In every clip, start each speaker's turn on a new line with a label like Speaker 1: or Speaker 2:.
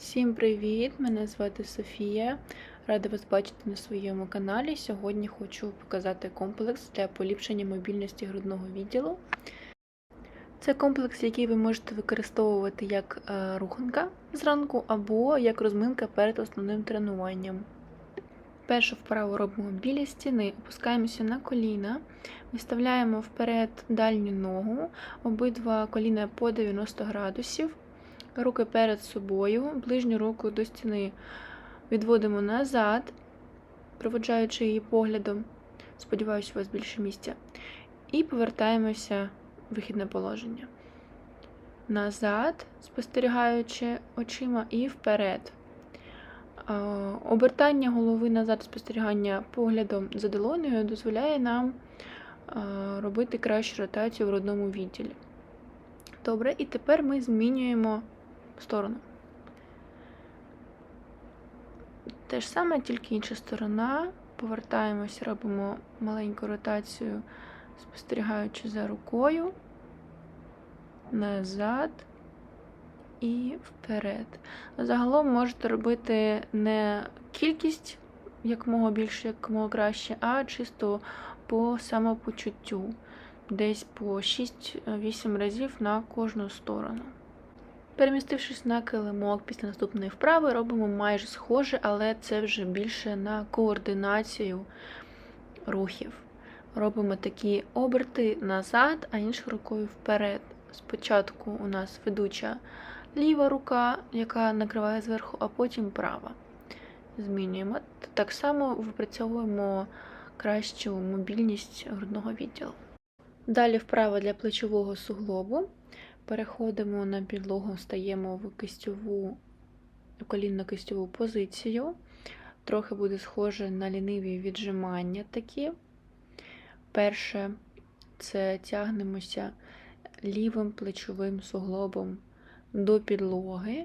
Speaker 1: Всім привіт! Мене звати Софія. Рада вас бачити на своєму каналі. Сьогодні хочу показати комплекс для поліпшення мобільності грудного відділу. Це комплекс, який ви можете використовувати як е, руханка зранку або як розминка перед основним тренуванням. Першу вправу робимо біля стіни, опускаємося на коліна, виставляємо вперед дальню ногу, обидва коліна по 90 градусів. Руки перед собою, ближню руку до стіни відводимо назад, проводжаючи її поглядом. Сподіваюся, у вас більше місця. І повертаємося в вихідне положення. Назад, спостерігаючи очима, і вперед. Обертання голови назад, спостерігання поглядом за долонею дозволяє нам робити кращу ротацію в родному відділі. Добре, і тепер ми змінюємо сторону. Те ж саме, тільки інша сторона. Повертаємося, робимо маленьку ротацію, спостерігаючи за рукою, назад і вперед. Загалом можете робити не кількість якомога більше, якомога краще, а чисто по самопочуттю. Десь по 6-8 разів на кожну сторону. Перемістившись на килимок після наступної вправи, робимо майже схоже, але це вже більше на координацію рухів. Робимо такі оберти назад, а іншою рукою вперед. Спочатку у нас ведуча ліва рука, яка накриває зверху, а потім права. Змінюємо. Так само випрацьовуємо кращу мобільність грудного відділу. Далі вправа для плечового суглобу. Переходимо на підлогу, стаємо в кистьову, колінно-кистьову позицію. Трохи буде схоже на ліниві віджимання такі. Перше це тягнемося лівим плечовим суглобом до підлоги.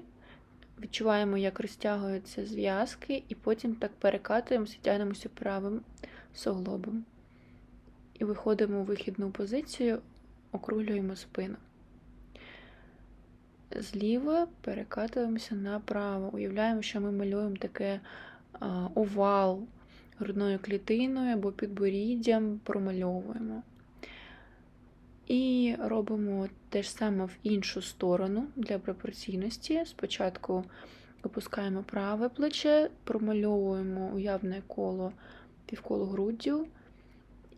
Speaker 1: Відчуваємо, як розтягуються зв'язки, і потім так перекатуємося, тягнемося правим суглобом. І виходимо у вихідну позицію, округлюємо спину. Зліва перекатуємося направо. Уявляємо, що ми малюємо таке овал грудною клітиною або підборіддям, промальовуємо. І робимо те ж саме в іншу сторону для пропорційності. Спочатку опускаємо праве плече, промальовуємо уявне коло півколо груддю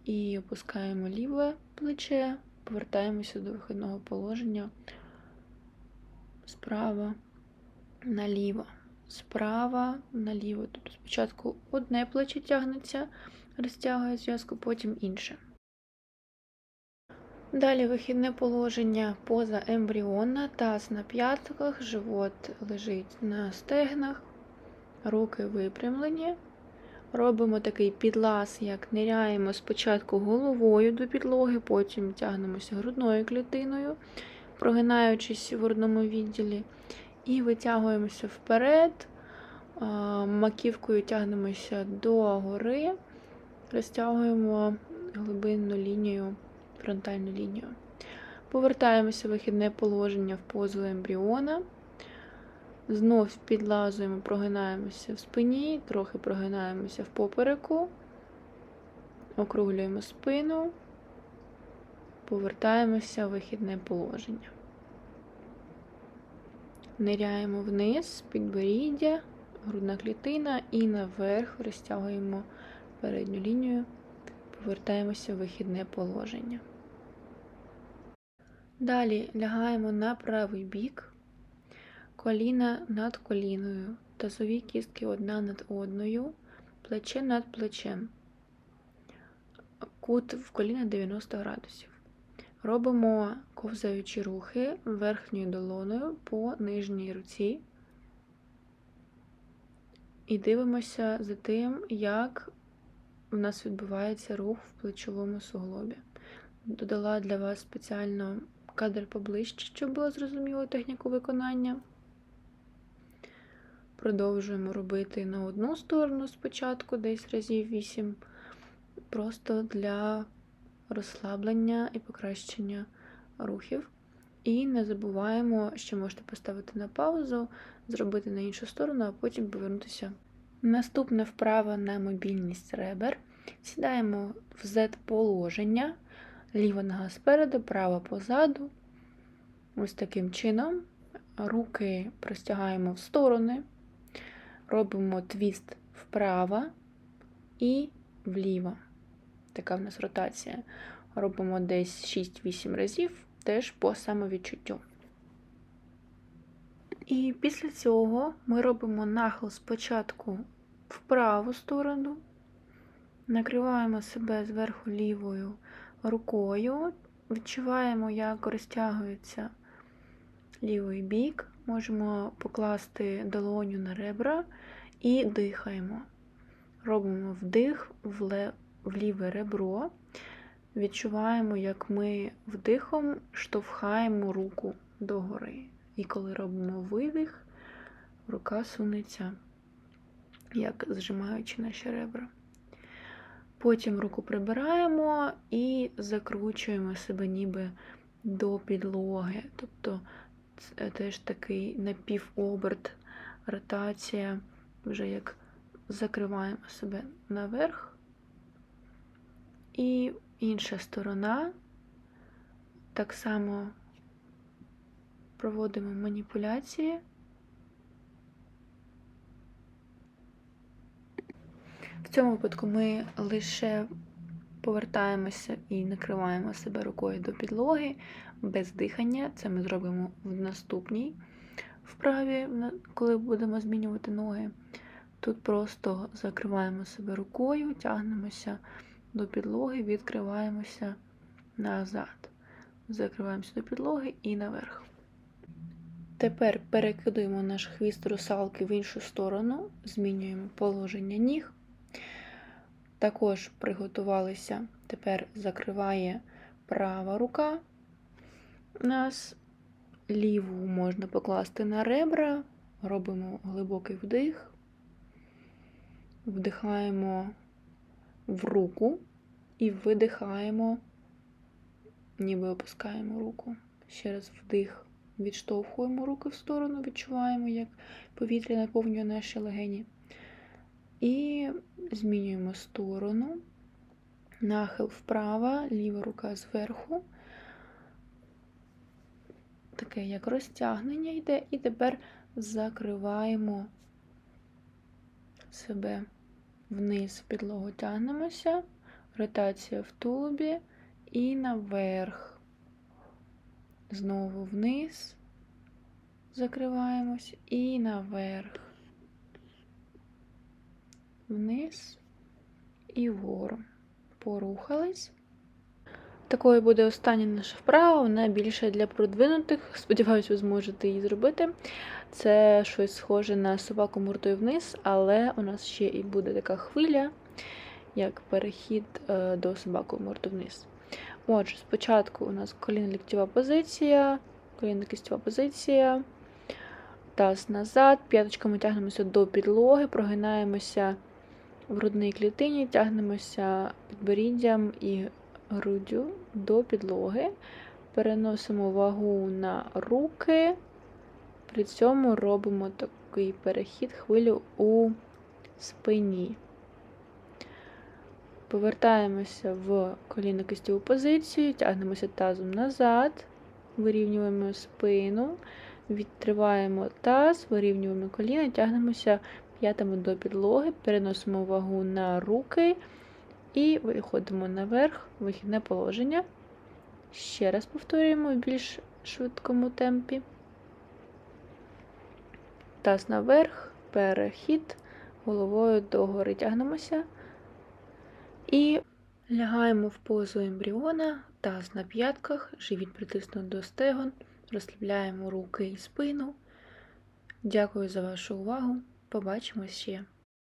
Speaker 1: і опускаємо ліве плече, повертаємося до вихідного положення справа наліво, справа наліво. Тобто спочатку одне плече тягнеться, розтягує зв'язку, потім інше. Далі вихідне положення поза ембріона, таз на п'ятках, живот лежить на стегнах, руки випрямлені. Робимо такий підлаз, як ниряємо спочатку головою до підлоги, потім тягнемося грудною клітиною, прогинаючись в грудному відділі, і витягуємося вперед, маківкою тягнемося до гори, розтягуємо глибинну лінію, фронтальну лінію. Повертаємося в вихідне положення в позу ембріона. Знов підлазуємо, прогинаємося в спині, трохи прогинаємося в попереку, округлюємо спину, повертаємося в вихідне положення. Ниряємо вниз, підборіддя, грудна клітина і наверх розтягуємо передню лінію, повертаємося в вихідне положення. Далі лягаємо на правий бік коліна над коліною, тазові кістки одна над одною, плече над плечем, кут в коліна 90 градусів. Робимо ковзаючі рухи верхньою долоною по нижній руці і дивимося за тим, як у нас відбувається рух в плечовому суглобі. Додала для вас спеціально кадр поближче, щоб було зрозуміло техніку виконання. Продовжуємо робити на одну сторону спочатку, десь разів 8, просто для розслаблення і покращення рухів. І не забуваємо, що можете поставити на паузу, зробити на іншу сторону, а потім повернутися. Наступна вправа на мобільність ребер. Сідаємо в Z-положення, ліва нога спереду, права позаду. Ось таким чином. Руки простягаємо в сторони, робимо твіст вправо і вліво. Така в нас ротація. Робимо десь 6-8 разів, теж по самовідчуттю. І після цього ми робимо нахил спочатку в праву сторону, накриваємо себе зверху лівою рукою, відчуваємо, як розтягується лівий бік, можемо покласти долоню на ребра і дихаємо. Робимо вдих в, ле... в ліве ребро, відчуваємо, як ми вдихом штовхаємо руку догори. І коли робимо видих, рука сунеться, як зжимаючи наші ребра. Потім руку прибираємо і закручуємо себе ніби до підлоги. Тобто це теж такий напівоберт, ротація, вже як закриваємо себе наверх. І інша сторона так само проводимо маніпуляції. В цьому випадку ми лише повертаємося і накриваємо себе рукою до підлоги без дихання. Це ми зробимо в наступній вправі, коли будемо змінювати ноги. Тут просто закриваємо себе рукою, тягнемося до підлоги, відкриваємося назад. Закриваємося до підлоги і наверх. Тепер перекидуємо наш хвіст русалки в іншу сторону, змінюємо положення ніг. Також приготувалися, тепер закриває права рука. Нас ліву можна покласти на ребра, робимо глибокий вдих, вдихаємо в руку і видихаємо, ніби опускаємо руку. Ще раз вдих, відштовхуємо руки в сторону, відчуваємо, як повітря наповнює наші легені. І змінюємо сторону, нахил вправо, ліва рука зверху. Таке як розтягнення йде, і тепер закриваємо себе вниз, в підлогу тягнемося, ротація в тулубі і наверх. Знову вниз, закриваємось і наверх вниз і вгору. Порухались. Такою буде остання наша вправа, вона більше для продвинутих. Сподіваюсь, ви зможете її зробити. Це щось схоже на собаку мордою вниз, але у нас ще і буде така хвиля, як перехід е, до собаку морду вниз. Отже, спочатку у нас коліно-ліктєва позиція, коліно-кістєва позиція, таз назад, п'яточками тягнемося до підлоги, прогинаємося в грудній клітині, тягнемося підборіддям і груддю до підлоги, переносимо вагу на руки, при цьому робимо такий перехід хвилю у спині. Повертаємося в коліно-кистєву позицію, тягнемося тазом назад, вирівнюємо спину, відтриваємо таз, вирівнюємо коліна, тягнемося п'ятами до підлоги, переносимо вагу на руки і виходимо наверх, вихідне положення. Ще раз повторюємо в більш швидкому темпі. Таз наверх, перехід, головою догори тягнемося. І лягаємо в позу ембріона, таз на п'ятках, живіт притиснути до стегон, розслабляємо руки і спину. Дякую за вашу увагу. Побачимось ще.